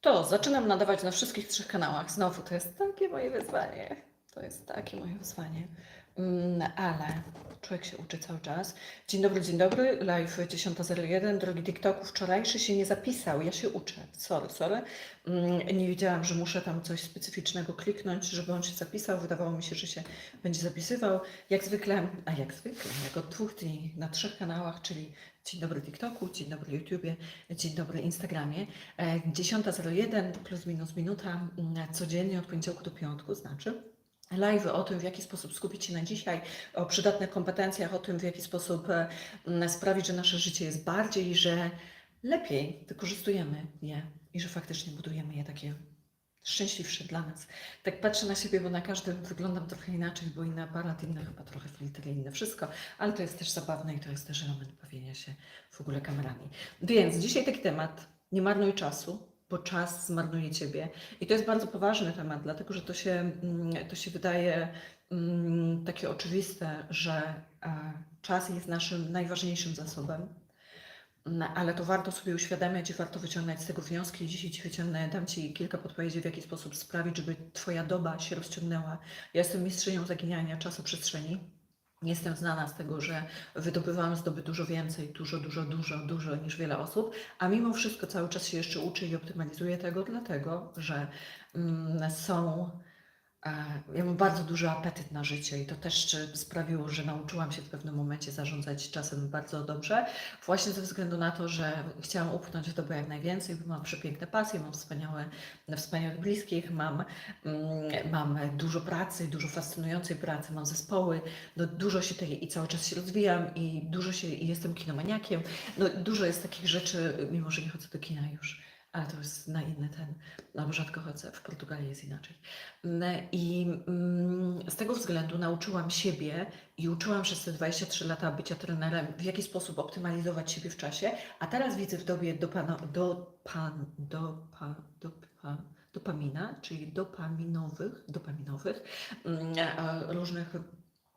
To zaczynam nadawać na wszystkich trzech kanałach. Znowu to jest takie moje wyzwanie. To jest takie moje wyzwanie. Mm, ale człowiek się uczy cały czas. Dzień dobry, dzień dobry. Live 10.01. Drogi TikToku, wczorajszy się nie zapisał. Ja się uczę. Sorry, sorry. Mm, Nie wiedziałam, że muszę tam coś specyficznego kliknąć, żeby on się zapisał. Wydawało mi się, że się będzie zapisywał. Jak zwykle, a jak zwykle, jak od dwóch dni na trzech kanałach, czyli Dzień dobry TikToku, dzień dobry YouTubie, dzień dobry Instagramie. E, 10.01 plus minus minuta mm, codziennie od poniedziałku do piątku, znaczy live o tym, w jaki sposób skupić się na dzisiaj, o przydatnych kompetencjach, o tym, w jaki sposób mm, sprawić, że nasze życie jest bardziej, że lepiej wykorzystujemy je i że faktycznie budujemy je takie szczęśliwsze dla nas. Tak patrzę na siebie, bo na każdym wyglądam trochę inaczej, bo inny aparat, inny chyba trochę filtry, inne wszystko, ale to jest też zabawne i to jest też element bawienia się w ogóle kamerami. Więc dzisiaj taki temat, nie marnuj czasu, bo czas zmarnuje Ciebie. I to jest bardzo poważny temat, dlatego że to się, mm, to się wydaje mm, takie oczywiste, że e, czas jest naszym najważniejszym zasobem, no, ale to warto sobie uświadamiać i warto wyciągnąć z tego wnioski. Dzisiaj Ci wyciągnę, dam Ci kilka podpowiedzi, w jaki sposób sprawić, żeby Twoja doba się rozciągnęła. Ja jestem mistrzynią zaginiania czasoprzestrzeni. Jestem znana z tego, że wydobywałam z doby dużo więcej, dużo, dużo, dużo, dużo niż wiele osób, a mimo wszystko cały czas się jeszcze uczę i optymalizuję tego, dlatego że mm, są Ja mam bardzo duży apetyt na życie i to też e, sprawiło, że nauczyłam się w pewnym momencie zarządzać czasem bardzo dobrze, właśnie ze względu na to, że chciałam upchnąć w dobę jak najwięcej, bo mam przepiękne pasje, mam wspaniałe, wspaniałych bliskich, mam, mm, mam dużo pracy, dużo fascynującej pracy, mam zespoły, no dużo się tej i cały czas się rozwijam i dużo się, i jestem kinomaniakiem, no dużo jest takich rzeczy, mimo że nie chodzę do kina już ale to jest na inny ten, no bo rzadko chodzę, w Portugalii jest inaczej. Mm, I mm, z tego względu nauczyłam siebie i uczyłam przez te 23 lata bycia trenerem, w jaki sposób optymalizować siebie w czasie, a teraz widzę w dobie dopano, dopan, dopa, dopa, dopamina, czyli dopaminowych, dopaminowych mm, e, różnych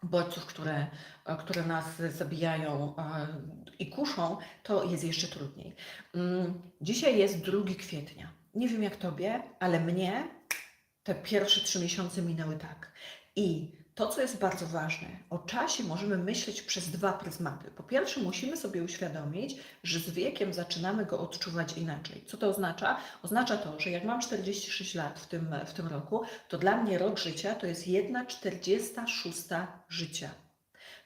bodźców, które, e, które nas zabijają e, i kuszą, to jest jeszcze trudniej. Mm, Dzisiaj jest 2 kwietnia. Nie wiem jak tobie, ale mnie te pierwsze trzy miesiące minęły tak. I to, co jest bardzo ważne, o czasie możemy myśleć przez dwa pryzmaty. Po pierwsze, musimy sobie uświadomić, że z wiekiem zaczynamy go odczuwać inaczej. Co to oznacza? Oznacza to, że jak mam 46 lat w tym, w tym roku, to dla mnie rok życia to jest 1 46 życia.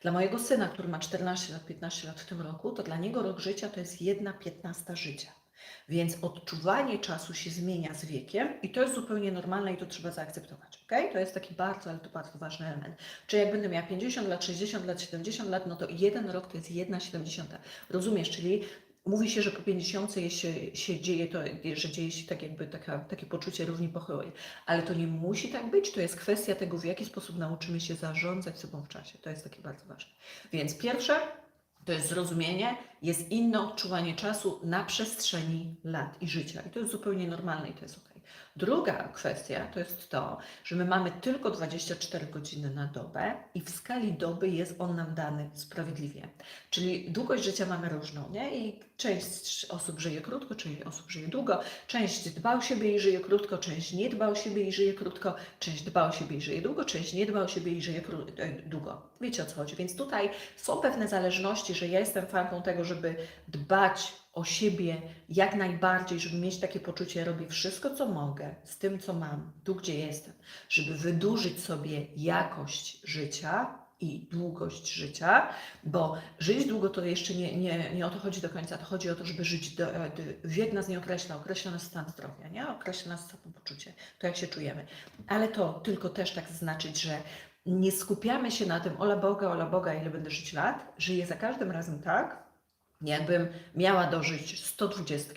Dla mojego syna, który ma 14 lat, 15 lat w tym roku, to dla niego rok życia to jest 1 15 życia. Więc odczuwanie czasu się zmienia z wiekiem i to jest zupełnie normalne i to trzeba zaakceptować. ok? To jest taki bardzo, ale to bardzo ważny element. Czyli jak będę miała 50 lat, 60 lat, 70 lat, no to jeden rok to jest 1,70. Rozumiesz? Czyli mówi się, że po 50 się, się dzieje to, że dzieje się tak jakby taka, takie poczucie równi pochyłej. Ale to nie musi tak być. To jest kwestia tego, w jaki sposób nauczymy się zarządzać sobą w czasie. To jest takie bardzo ważne. Więc pierwsze, to jest zrozumienie, jest inne odczuwanie czasu na przestrzeni lat i życia. I to jest zupełnie normalne i to jest ok. Druga kwestia to jest to, że my mamy tylko 24 godziny na dobę i w skali doby jest on nam dany sprawiedliwie. Czyli długość życia mamy różną, nie? I część osób żyje krótko, część osób żyje długo, część dba o siebie i żyje krótko, część nie dba o siebie i żyje krótko, część dba o siebie i żyje długo, część nie dba o siebie i żyje e, długo. Wiecie o co chodzi. Więc tutaj są pewne zależności, że ja jestem fanką tego, żeby dbać o siebie jak najbardziej, żeby mieć takie poczucie, robię wszystko, co mogę z tym, co mam, tu, gdzie jestem, żeby wydłużyć sobie jakość życia i długość życia, bo żyć długo to jeszcze nie, nie, nie o to chodzi do końca, to chodzi o to, żeby żyć, do, e, wiek nas nie określa, określa nas stan zdrowia, nie? określa nas samopoczucie, to jak się czujemy. Ale to tylko też tak znaczyć, że nie skupiamy się na tym, ola Boga, ola Boga, ile będę żyć lat, żyję za każdym razem tak, jakbym miała dożyć 120,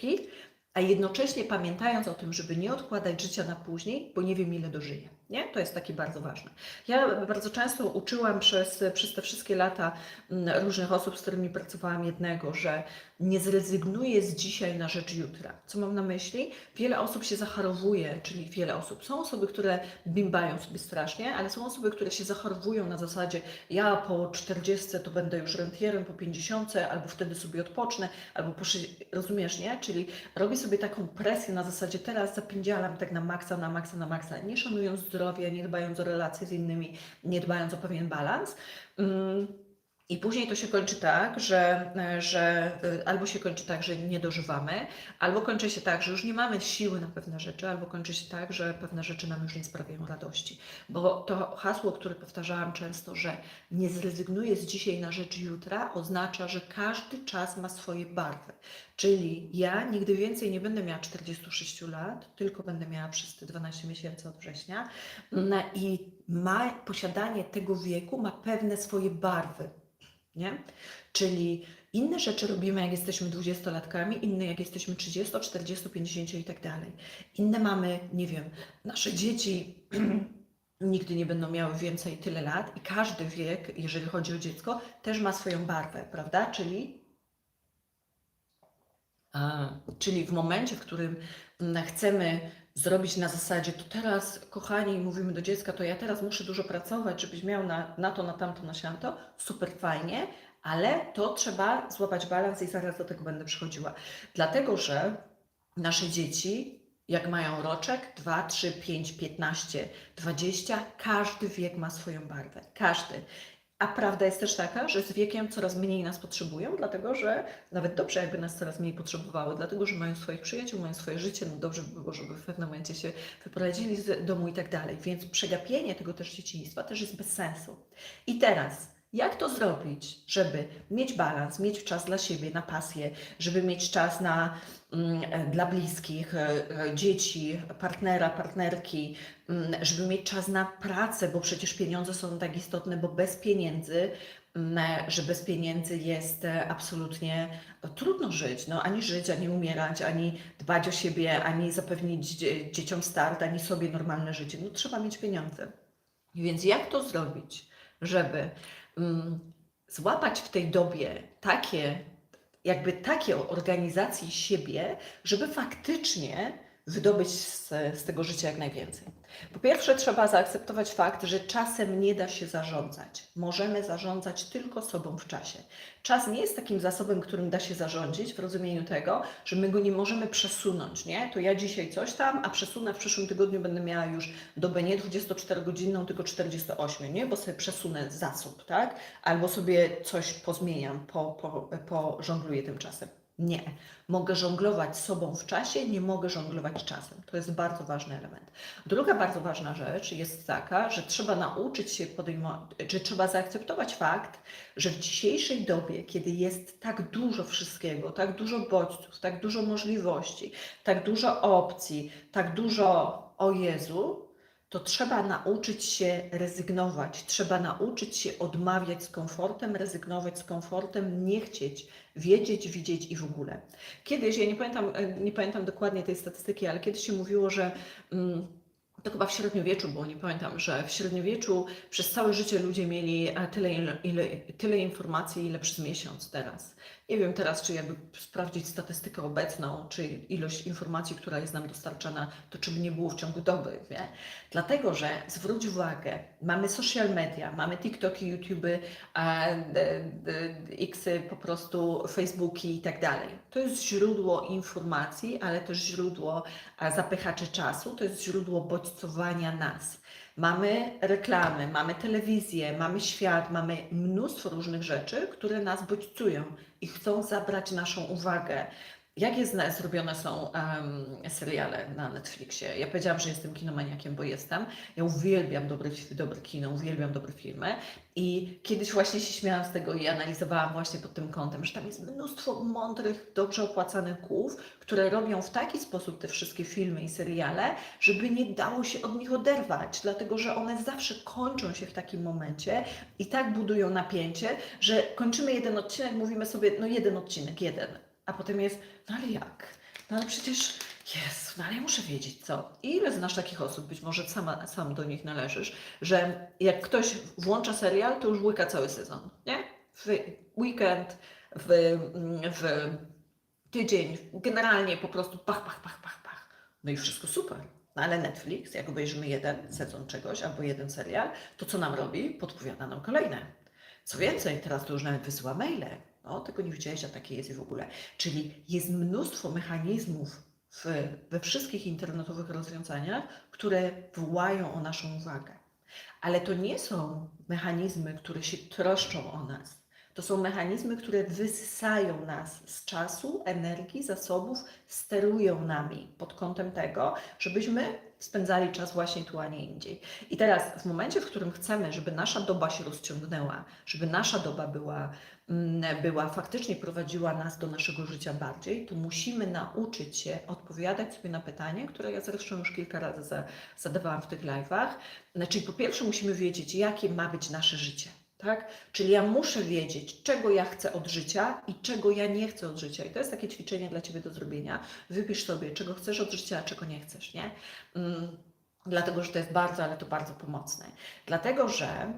a jednocześnie pamiętając o tym, żeby nie odkładać życia na później, bo nie wiem ile dożyję. Nie? To jest takie bardzo ważne. Ja bardzo często uczyłam przez, przez te wszystkie lata mm, różnych osób, z którymi pracowałam jednego, że nie zrezygnuję z dzisiaj na rzecz jutra. Co mam na myśli? Wiele osób się zachorowuje, czyli wiele osób. Są osoby, które bimbają sobie strasznie, ale są osoby, które się zachorowują na zasadzie ja po 40 to będę już rentierem, po 50 albo wtedy sobie odpocznę, albo po rozumiesz, nie? Czyli robię sobie taką presję na zasadzie teraz zapędzialam tak na maksa, na maksa, na maksa, nie szanując nie dbając o relacje z innymi, nie dbając o pewien balans. I później to się kończy tak, że, że y, albo się kończy tak, że nie dożywamy, albo kończy się tak, że już nie mamy siły na pewne rzeczy, albo kończy się tak, że pewne rzeczy nam już nie sprawiają radości. Bo to hasło, które powtarzałam często, że nie zrezygnuję z dzisiaj na rzecz jutra, oznacza, że każdy czas ma swoje barwy. Czyli ja nigdy więcej nie będę miała 46 lat, tylko będę miała przez te 12 miesięcy od września. I ma, posiadanie tego wieku ma pewne swoje barwy. Nie? Czyli inne rzeczy robimy, jak jesteśmy dwudziestolatkami, inne jak jesteśmy 30, 40, 50 i tak dalej. Inne mamy, nie wiem, nasze dzieci nigdy nie będą miały więcej tyle lat i każdy wiek, jeżeli chodzi o dziecko, też ma swoją barwę, prawda? Czyli a, czyli w momencie, w którym chcemy zrobić na zasadzie, to teraz, kochani, mówimy do dziecka, to ja teraz muszę dużo pracować, żebyś miał na, na to, na tamto, na siamto, super fajnie, ale to trzeba złapać balans i zaraz do tego będę przychodziła. Dlatego, że nasze dzieci, jak mają roczek, 2, 3, 5, 15, 20, każdy wiek ma swoją barwę. Każdy. A prawda jest też taka, że z wiekiem coraz mniej nas potrzebują, dlatego że nawet dobrze, jakby nas coraz mniej potrzebowały, dlatego że mają swoich przyjaciół, mają swoje życie, no dobrze by było, żeby w pewnym momencie się wyprowadzili z domu i tak dalej. Więc przegapienie tego też dzieciństwa też jest bez sensu. I teraz, jak to zrobić, żeby mieć balans, mieć czas dla siebie, na pasję, żeby mieć czas na, dla bliskich, e, e, dzieci, partnera, partnerki, mm, żeby mieć czas na pracę, bo przecież pieniądze są tak istotne, bo bez pieniędzy, mm, że bez pieniędzy jest e, absolutnie e, trudno żyć. No, ani żyć, ani umierać, ani dbać o siebie, ani zapewnić dzie- dzieciom start, ani sobie normalne życie. No, trzeba mieć pieniądze. Więc jak to zrobić, żeby mm, złapać w tej dobie takie, jakby takie organizacje siebie, żeby faktycznie wydobyć z, z tego życia jak najwięcej. Po pierwsze, trzeba zaakceptować fakt, że czasem nie da się zarządzać. Możemy zarządzać tylko sobą w czasie. Czas nie jest takim zasobem, którym da się zarządzić w rozumieniu tego, że my go nie możemy przesunąć, nie? To ja dzisiaj coś tam, a przesunę w przyszłym tygodniu będę miała już dobę nie 24-godzinną, tylko 48, nie? Bo sobie przesunę zasób, tak? Albo sobie coś pozmieniam, po, po, po tym czasem. Nie. Mogę żonglować sobą w czasie, nie mogę żonglować czasem. To jest bardzo ważny element. Druga bardzo ważna rzecz jest taka, że trzeba nauczyć się podejmować, czy trzeba zaakceptować fakt, że w dzisiejszej dobie, kiedy jest tak dużo wszystkiego, tak dużo bodźców, tak dużo możliwości, tak dużo opcji, tak dużo o Jezu, to trzeba nauczyć się rezygnować, trzeba nauczyć się odmawiać z komfortem, rezygnować z komfortem, nie chcieć wiedzieć, widzieć i w ogóle. Kiedyś, ja nie pamiętam, e, nie pamiętam dokładnie tej statystyki, ale kiedyś się mówiło, że mm, to chyba w średniowieczu było, nie pamiętam, że w średniowieczu przez całe życie ludzie mieli e, tyle, ile, tyle informacji, ile przez miesiąc teraz. Nie wiem teraz, czy jakby sprawdzić statystykę obecną, czy ilość informacji, która jest nam dostarczana, to czy by nie było w ciągu doby, wie? Dlatego, że zwróć uwagę, mamy social media, mamy TikToki, YouTube, Xy, po prostu Facebooki i tak dalej. To jest źródło informacji, ale też źródło a, zapychaczy czasu, to jest źródło bodźcowania nas. Mamy reklamy, mamy telewizję, mamy świat, mamy mnóstwo różnych rzeczy, które nas bodźcują i chcą zabrać naszą uwagę. Jakie zna- zrobione są em, seriale na Netflixie? Ja powiedziałam, że jestem kinomaniakiem, bo jestem. Ja uwielbiam dobre, dobre kino, uwielbiam dobre filmy. I kiedyś właśnie się śmiałam z tego i analizowałam właśnie pod tym kątem, że tam jest mnóstwo mądrych, dobrze opłacanych głów, które robią w taki sposób te wszystkie filmy i seriale, żeby nie dało się od nich oderwać, dlatego że one zawsze kończą się w takim momencie i tak budują napięcie, że kończymy jeden odcinek, mówimy sobie, no jeden odcinek, jeden, a potem jest, no ale jak? No ale przecież Jezu, no ale ja muszę wiedzieć co. Ile znasz takich osób, być może sama, sam do nich należysz, że jak ktoś włącza serial, to już łyka cały sezon, nie? W weekend, w, w tydzień, generalnie po prostu pach, pach, pach, pach, pach. No i wszystko super. No ale Netflix, jak obejrzymy jeden sezon czegoś albo jeden serial, to co nam robi? Podpowiada nam kolejne. Co więcej, teraz to już nawet wysyła maile. No, tego nie widziałeś, a takie jest w ogóle. Czyli jest mnóstwo mechanizmów w, we wszystkich internetowych rozwiązaniach, które wołają o naszą uwagę. Ale to nie są mechanizmy, które się troszczą o nas. To są mechanizmy, które wysysają nas z czasu, energii, zasobów, sterują nami pod kątem tego, żebyśmy spędzali czas właśnie tu, a nie indziej. I teraz, w momencie, w którym chcemy, żeby nasza doba się rozciągnęła, żeby nasza doba była, mm, była faktycznie prowadziła nas do naszego życia bardziej, to musimy nauczyć się odpowiadać sobie na pytanie, które ja zresztą już kilka razy za, zadawałam w tych live'ach. Znaczy, po pierwsze, musimy wiedzieć, jakie ma być nasze życie. Tak? Czyli ja muszę wiedzieć, czego ja chcę od życia i czego ja nie chcę od życia. I to jest takie ćwiczenie dla Ciebie do zrobienia. Wypisz sobie, czego chcesz od życia, a czego nie chcesz, nie? Mm, Dlatego, że to jest bardzo, ale to bardzo pomocne. Dlatego, że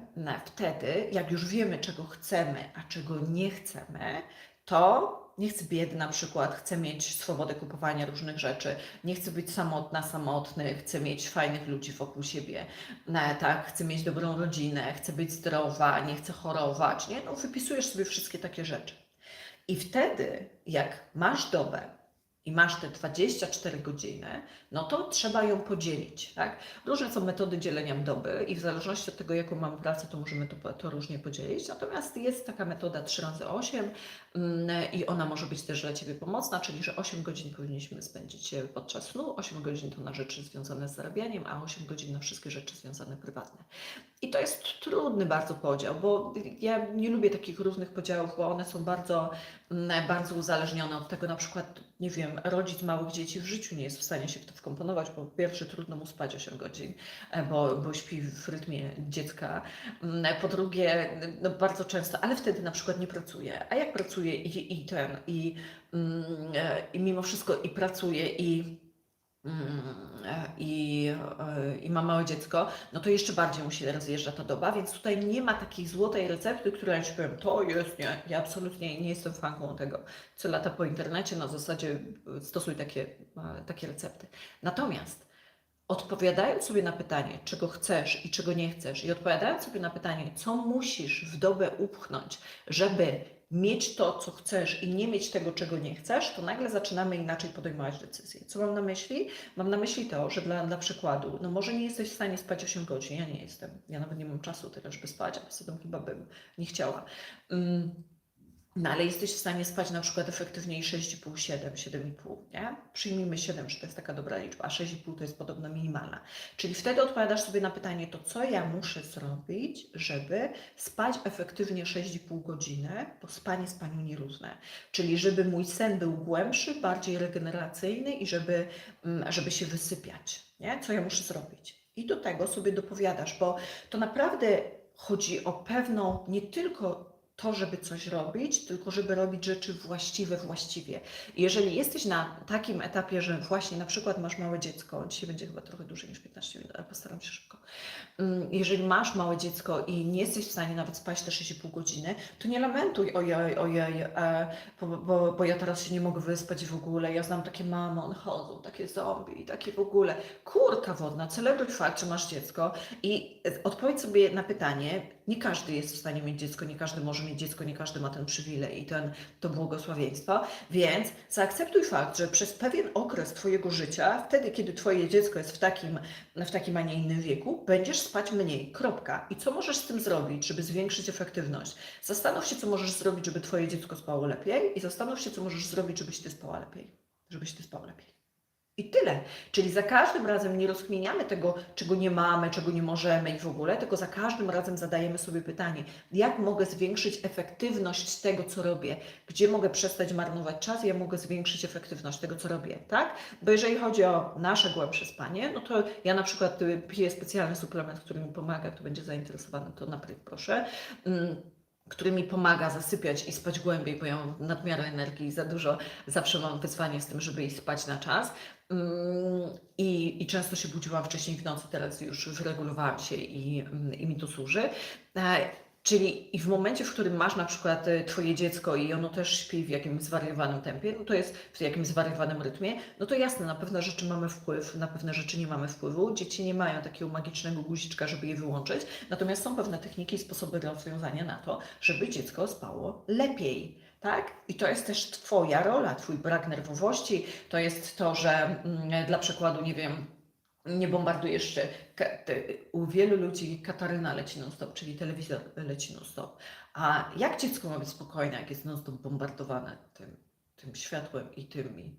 wtedy, jak już wiemy, czego chcemy, a czego nie chcemy, to nie chcę biedy na przykład, chcę mieć swobodę kupowania różnych rzeczy, nie chcę być samotna, samotny, chcę mieć fajnych ludzi wokół siebie, no, tak, chcę mieć dobrą rodzinę, chcę być zdrowa, nie chcę chorować, nie? No, wypisujesz sobie wszystkie takie rzeczy. I wtedy, jak masz dobę i masz te 24 godziny, no to trzeba ją podzielić, tak? Różne są metody dzielenia doby i w zależności od tego, jaką mam pracę, to możemy to, to różnie podzielić. Natomiast jest taka metoda 3 razy 8 mm, i ona może być też dla Ciebie pomocna, czyli że 8 godzin powinniśmy spędzić e, podczas snu, 8 godzin to na rzeczy związane z zarabianiem, a 8 godzin na wszystkie rzeczy związane prywatne. I to jest trudny bardzo podział, bo ja nie lubię takich różnych podziałów, bo one są bardzo, mm, bardzo uzależnione od tego, na przykład, nie wiem, rodzic małych dzieci w życiu nie jest w stanie się w to wkomponować, bo po pierwsze trudno mu spać 8 godzin, e, bo, bo śpi w rytmie dziecka. Mm, Po drugie, no bardzo często, ale wtedy na przykład nie pracuje. A jak pracuje i, i ten, i, mm, e, i mimo wszystko i pracuje i i, e, i ma małe dziecko, no to jeszcze bardziej mu się rozjeżdża ta doba, więc tutaj nie ma takiej złotej recepty, która ja ci powiem, to jest, nie, ja absolutnie nie jestem fanką tego, co lata po internecie, na zasadzie e, stosuj takie, e, takie recepty. Natomiast odpowiadając sobie na pytanie, czego chcesz i czego nie chcesz, i odpowiadając sobie na pytanie, co musisz w dobę upchnąć, żeby mieć to, co chcesz i nie mieć tego, czego nie chcesz, to nagle zaczynamy inaczej podejmować decyzje. Co mam na myśli? Mam na myśli to, że dla, dla przykładu, no może nie jesteś w stanie spać 8 godzin, ja nie jestem, ja nawet nie mam czasu tyle, żeby spać, a poza tym chyba bym nie chciała. Mm, no ale jesteś w stanie spać na przykład efektywniej 6,5, 7, 7,5, nie? Przyjmijmy 7, że to jest taka dobra liczba, a 6,5 to jest podobno minimalna. Czyli wtedy odpowiadasz sobie na pytanie, to co ja muszę zrobić, żeby spać efektywnie 6,5 godziny, bo spanie spaniu nierówne. Czyli żeby mój sen był głębszy, bardziej regeneracyjny i żeby, mm, żeby się wysypiać, nie? Co ja muszę zrobić? I do tego sobie dopowiadasz, bo to naprawdę chodzi o pewną, nie tylko to, żeby coś robić, tylko żeby robić rzeczy właściwe właściwie. Jeżeli jesteś na takim etapie, że właśnie na przykład masz małe dziecko, dzisiaj będzie chyba trochę dłużej niż 15 minut, ale postaram się szybko. Mm, Jeżeli masz małe dziecko i nie jesteś w stanie nawet spać te 6,5 godziny, to nie lamentuj, ojej, ojej, e, bo, bo, bo ja teraz się nie mogę wyspać w ogóle, ja znam takie mamy, one chodzą, takie zombie, takie w ogóle. Kurka wodna, celebruj fakt, że masz dziecko i odpowiedz sobie na pytanie, nie każdy jest w stanie mieć dziecko, nie każdy może mieć dziecko, nie każdy ma ten przywilej i ten, to błogosławieństwo, więc zaakceptuj fakt, że przez pewien okres Twojego życia, wtedy kiedy Twoje dziecko jest w takim, w takim, a nie innym wieku, będziesz spać mniej. Kropka. I co możesz z tym zrobić, żeby zwiększyć efektywność? Zastanów się, co możesz zrobić, żeby Twoje dziecko spało lepiej i zastanów się, co możesz zrobić, żebyś Ty spała lepiej. Żebyś Ty spał lepiej. I tyle. Czyli za każdym razem nie rozkminiamy tego, czego nie mamy, czego nie możemy i w ogóle, tylko za każdym razem zadajemy sobie pytanie, jak mogę zwiększyć efektywność tego, co robię, gdzie mogę przestać marnować czas, jak mogę zwiększyć efektywność tego, co robię, tak? Bo jeżeli chodzi o nasze głębsze spanie, no to ja na przykład y, piję specjalny suplement, który mi pomaga, kto będzie zainteresowany, to napryk proszę. Który mi pomaga zasypiać i spać głębiej, bo ja mam nadmiar energii za dużo. Zawsze mam wyzwanie z tym, żeby iść spać na czas. Mm, I, I często się budziłam wcześniej w nocy, teraz już wyregulowałam się i, mm, i mi to służy. Czyli i w momencie, w którym masz na przykład e, Twoje dziecko i ono też śpi w jakimś zwariowanym tempie, no to jest w jakimś zwariowanym rytmie, no to jasne, na pewne rzeczy mamy wpływ, na pewne rzeczy nie mamy wpływu. Dzieci nie mają takiego magicznego guziczka, żeby je wyłączyć, natomiast są pewne techniki i sposoby rozwiązania na to, żeby dziecko spało lepiej. Tak? I to jest też Twoja rola, Twój brak nerwowości, to jest to, że mm, dla przykładu, nie wiem, nie bombardujesz te- U wielu ludzi Kataryna leci non-stop, czyli telewizor leci non-stop. A jak dziecko ma być spokojne, jak jest non-stop bombardowane tym, tym światłem i tymi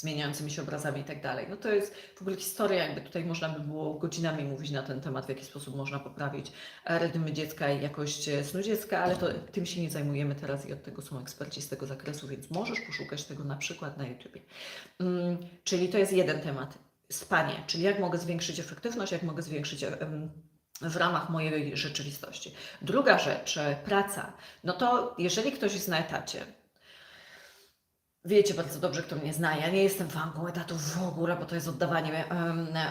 zmieniającymi się obrazami i tak dalej. No to jest w ogóle historia, jakby tutaj można by było godzinami mówić na ten temat, w jaki sposób można poprawić e, rytmy dziecka i jakość e, snu dziecka, ale to tym się nie zajmujemy teraz i od tego są eksperci z tego zakresu, więc możesz poszukać tego na przykład na YouTubie. Mm, czyli to jest jeden temat. Spanie, czyli jak mogę zwiększyć efektywność, jak mogę zwiększyć w ramach mojej rzeczywistości. Druga rzecz, e, praca. No to jeżeli ktoś jest na etacie, Wiecie bardzo dobrze, kto mnie zna. Ja nie jestem fanką etatu w ogóle, bo to jest oddawanie,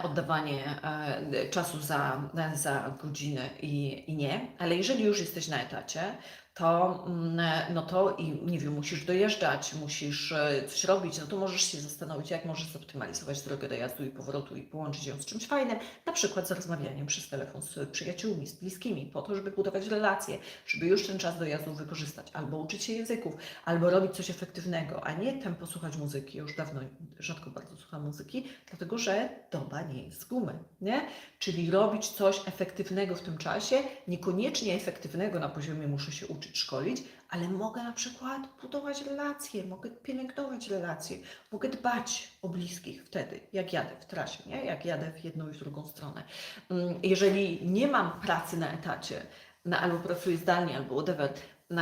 oddawanie e, czasu za, za godzinę i, i nie. Ale jeżeli już jesteś na etacie, to, mm, no to i nie wiem, musisz dojeżdżać, musisz e, coś robić, no to możesz się zastanowić, jak możesz zoptymalizować drogę dojazdu i powrotu i połączyć ją z czymś fajnym, na przykład z rozmawianiem przez telefon z przyjaciółmi, z bliskimi, po to, żeby budować relacje, żeby już ten czas dojazdu wykorzystać, albo uczyć się języków, albo robić coś efektywnego, a nie tempo słuchać muzyki. Już dawno, rzadko bardzo słucham muzyki, dlatego że doba nie jest z gumy, nie? Czyli robić coś efektywnego w tym czasie, niekoniecznie efektywnego na poziomie muszę się uczyć, szkolić, ale mogę na przykład budować relacje, mogę pielęgnować relacje, mogę dbać o bliskich wtedy, jak jadę w trasie, nie? jak jadę w jedną i w drugą stronę. Mm, Jeżeli nie mam pracy na etacie, na, albo pracuję zdalnie, albo whatever,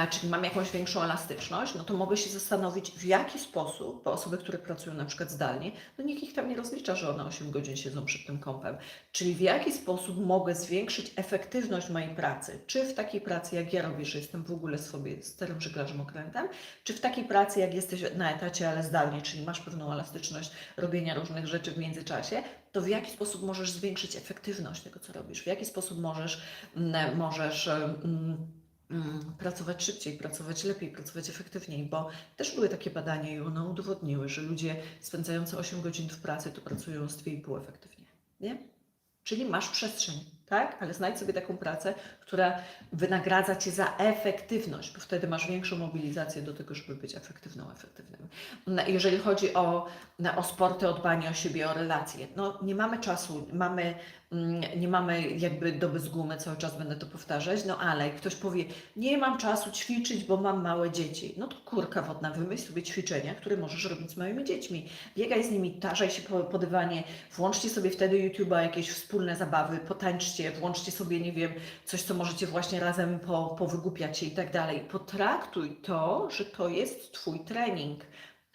czyli mam jakąś większą elastyczność, no to mogę się zastanowić, w jaki sposób, bo osoby, które pracują na przykład zdalnie, no nikt ich tam nie rozlicza, że one 8 godzin siedzą przed tym kompem. Czyli w jaki sposób mogę zwiększyć efektywność mojej pracy? Czy w takiej pracy, jak ja robię, że jestem w ogóle sobie sterem żeglarzem okrętem, czy w takiej pracy, jak jesteś na etacie, ale zdalnie, czyli masz pewną elastyczność robienia różnych rzeczy w międzyczasie, to w jaki sposób możesz zwiększyć efektywność tego, co robisz? W jaki sposób możesz, mm, możesz mm, pracować szybciej, pracować lepiej, pracować efektywniej, bo też były takie badania i one udowodniły, że ludzie spędzający 8 godzin w pracy to pracują z 2,5 efektywnie. Nie? Czyli masz przestrzeń, tak? Ale znajdź sobie taką pracę, która wynagradza cię za efektywność, bo wtedy masz większą mobilizację do tego, żeby być efektywną, efektywnym. Jeżeli chodzi o, o sporty, o dbanie o siebie, o relacje, no nie mamy czasu, mamy, mm, nie mamy jakby doby z gumy, cały czas będę to powtarzać, no ale ktoś powie, nie mam czasu ćwiczyć, bo mam małe dzieci, no to kurka wodna, wymyśl sobie ćwiczenia, które możesz robić z małymi dziećmi. Biegaj z nimi, tarzaj się po, po dywanie, włączcie sobie wtedy YouTube'a jakieś wspólne zabawy, potańczcie, włączcie sobie, nie wiem, coś, co możecie właśnie razem po, się i tak dalej. Potraktuj to, że to jest Twój trening.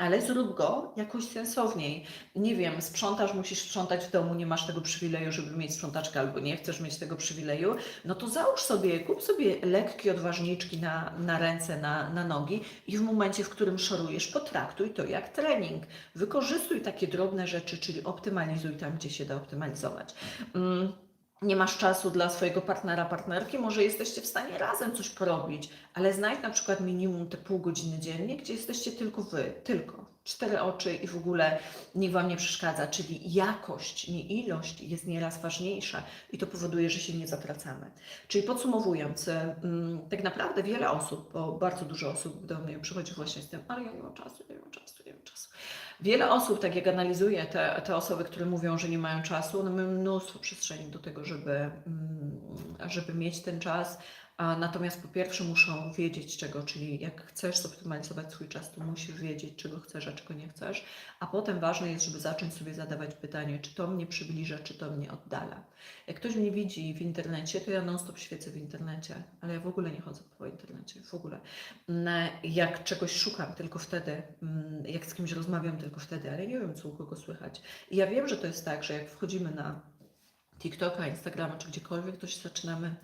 Ale zrób go jakoś sensowniej. Nie wiem, sprzątasz, musisz sprzątać w domu, nie masz tego przywileju, żeby mieć sprzątaczkę, albo nie chcesz mieć tego przywileju, no to załóż sobie, kup sobie lekkie odważniczki na, na ręce, na, na nogi i w momencie, w którym szorujesz, potraktuj to jak trening. Wykorzystuj takie drobne rzeczy, czyli optymalizuj tam, gdzie się da optymalizować. Mm nie masz czasu dla swojego partnera, partnerki, może jesteście w stanie razem coś porobić, ale znajdź na przykład minimum te pół godziny dziennie, gdzie jesteście tylko wy, tylko cztery oczy i w ogóle nikt wam nie przeszkadza, czyli jakość, nie ilość jest nieraz ważniejsza i to powoduje, że się nie zatracamy. Czyli podsumowując, mm, tak naprawdę wiele osób, bo bardzo dużo osób do mnie przychodzi właśnie z tym, ale ja nie mam czasu, nie mam czasu, nie mam czasu. Wiele osób, tak jak analizuję te, te osoby, które mówią, że nie mają czasu, one mają mnóstwo przestrzeni do tego, żeby, mm, żeby mieć ten czas. Natomiast po pierwsze muszą wiedzieć czego, czyli jak chcesz zoptymalizować swój czas, to musisz wiedzieć, czego chcesz, a czego nie chcesz. A potem ważne jest, żeby zacząć sobie zadawać pytanie, czy to mnie przybliża, czy to mnie oddala. Jak ktoś mnie widzi w internecie, to ja non-stop świecę w internecie, ale ja w ogóle nie chodzę po internecie, w ogóle. Mm, Jak czegoś szukam, tylko wtedy, mm, jak z kimś rozmawiam, tylko wtedy, ale nie wiem, co u kogo słychać. I ja wiem, że to jest tak, że jak wchodzimy na TikToka, Instagrama czy gdziekolwiek, to się zaczynamy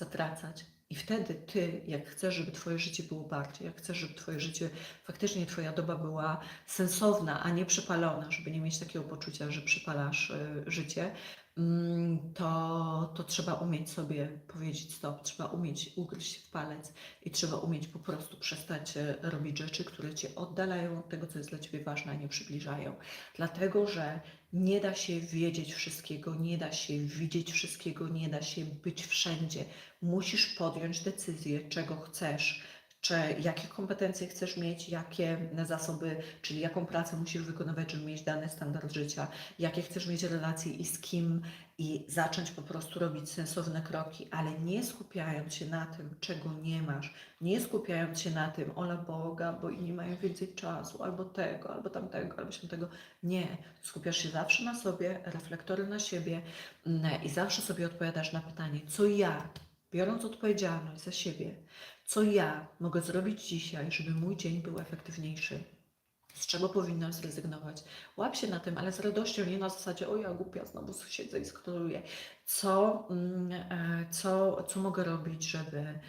zatracać. I wtedy ty, jak chcesz, żeby twoje życie było bardziej, jak chcesz, żeby twoje życie, faktycznie twoja doba była sensowna, a nie przypalona, żeby nie mieć takiego poczucia, że przypalasz y, życie, to, to trzeba umieć sobie powiedzieć stop, trzeba umieć ugryźć w palec i trzeba umieć po prostu przestać e, robić rzeczy, które cię oddalają od tego, co jest dla ciebie ważne, a nie przybliżają. Dlatego, że nie da się wiedzieć wszystkiego, nie da się widzieć wszystkiego, nie da się być wszędzie. Musisz podjąć decyzję, czego chcesz, czy jakie kompetencje chcesz mieć, jakie zasoby, czyli jaką pracę musisz wykonywać, żeby mieć dany standard życia, jakie chcesz mieć relacje i z kim, i zacząć po prostu robić sensowne kroki, ale nie skupiając się na tym, czego nie masz, nie skupiając się na tym, ola Boga, bo inni mają więcej czasu, albo tego, albo tamtego, albo tego. Nie. Skupiasz się zawsze na sobie, reflektory na siebie mm, i zawsze sobie odpowiadasz na pytanie, co ja, biorąc odpowiedzialność za siebie, co ja mogę zrobić dzisiaj, żeby mój dzień był efektywniejszy. Z czego powinnam zrezygnować? Łap się na tym, ale z radością, nie na zasadzie, o ja głupia, znowu siedzę i skroruję. Co, mm, e, co, co mogę robić, żeby,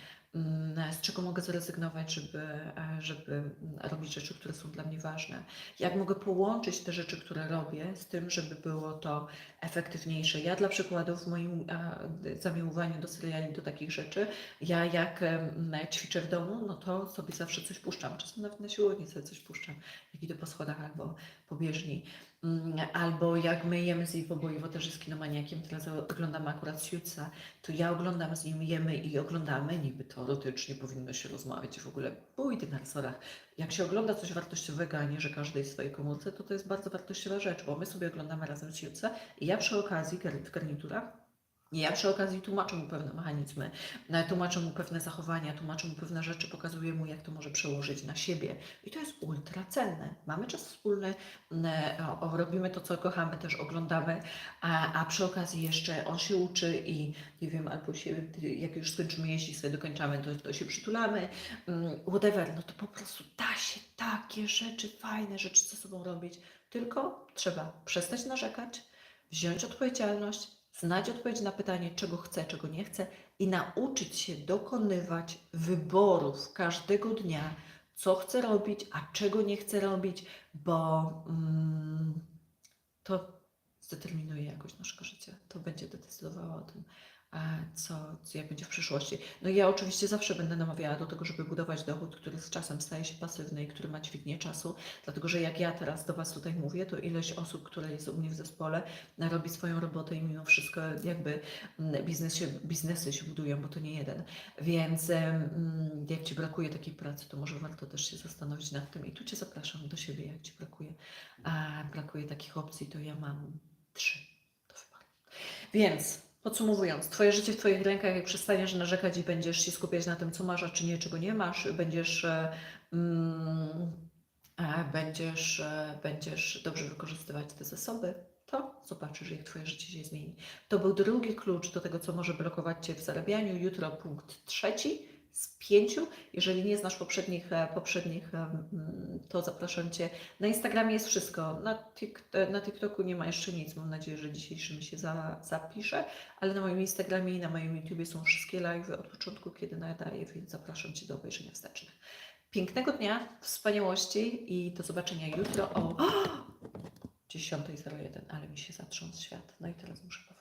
z czego mogę zrezygnować, żeby, e, żeby mm, robić rzeczy, które są dla mnie ważne? Jak mogę połączyć te rzeczy, które robię, z tym, żeby było to efektywniejsze? Ja dla przykładu w moim e, zamiłowaniu do seriali, do takich rzeczy, ja jak em, ćwiczę w domu, no to sobie zawsze coś puszczam. Czasem nawet na siłowni sobie coś puszczam, jak idę po schodach albo po bieżni. Mm, Albo jak my jemy z Iwo, bo Iwo też jest kinomaniakiem, teraz oglądamy akurat Siuca, to ja oglądam z nim, jemy i oglądamy, niby teoretycznie powinno się rozmawiać w ogóle, pójdę na resorach. Jak się ogląda coś wartościowego, a nie, że każdej w swojej komórce, to to jest bardzo wartościowa rzecz, bo my sobie oglądamy razem Siuca i ja przy okazji, w garniturach, ja przy okazji tłumaczę mu pewne mechanizmy, e, tłumaczę mu pewne zachowania, tłumaczę mu pewne rzeczy, pokazuję mu, jak to może przełożyć na siebie. I to jest ultra cenne. Mamy czas wspólny, m, o, o, robimy to, co kochamy, też oglądamy, a, a przy okazji jeszcze on się uczy i nie wiem, albo się, jak już skończymy jeździć, sobie dokończamy, to, to się przytulamy, mm, whatever, no to po prostu da się takie rzeczy, fajne rzeczy ze sobą robić, tylko trzeba przestać narzekać, wziąć odpowiedzialność, znać odpowiedź na pytanie, czego chcę, czego nie chcę i nauczyć się dokonywać wyborów każdego dnia, co chcę robić, a czego nie chcę robić, bo mm, to zdeterminuje jakość naszego życia. To będzie decydowało o tym, co, co jak będzie w przyszłości. No ja oczywiście zawsze będę namawiała do tego, żeby budować dochód, który z czasem staje się pasywny i który ma dźwignię czasu, dlatego że jak ja teraz do Was tutaj mówię, to ilość osób, które jest u mnie w zespole, robi swoją robotę i mimo wszystko jakby mm, biznes się, biznesy się budują, bo to nie jeden. Więc em, jak Ci brakuje takiej pracy, to może warto też się zastanowić nad tym i tu Cię zapraszam do siebie, jak Ci brakuje. Brakuje takich opcji, to ja mam trzy. Więc podsumowując, Twoje życie w Twoich rękach, jak przestaniesz narzekać i będziesz się skupiać na tym, co masz, a czy nie, czego nie masz, będziesz, e, mm, e, będziesz, e, będziesz dobrze wykorzystywać te zasoby, to zobaczysz, jak Twoje życie się zmieni. To był drugi klucz do tego, co może blokować Cię w zarabianiu. Jutro punkt trzeci z pięciu. Jeżeli nie znasz poprzednich, e, poprzednich em, to zapraszam Cię. Na Instagramie jest wszystko. Na, tik, na TikToku nie ma jeszcze nic. Mam nadzieję, że dzisiejszy mi się za, zapisze. Ale na moim Instagramie i na moim YouTubie są wszystkie live od początku, kiedy nadaję, więc zapraszam Cię do obejrzenia wstecznych. Pięknego dnia, wspaniałości i do zobaczenia jutro o 10.01, ale mi się zatrząsł świat. No i teraz muszę powiedzieć.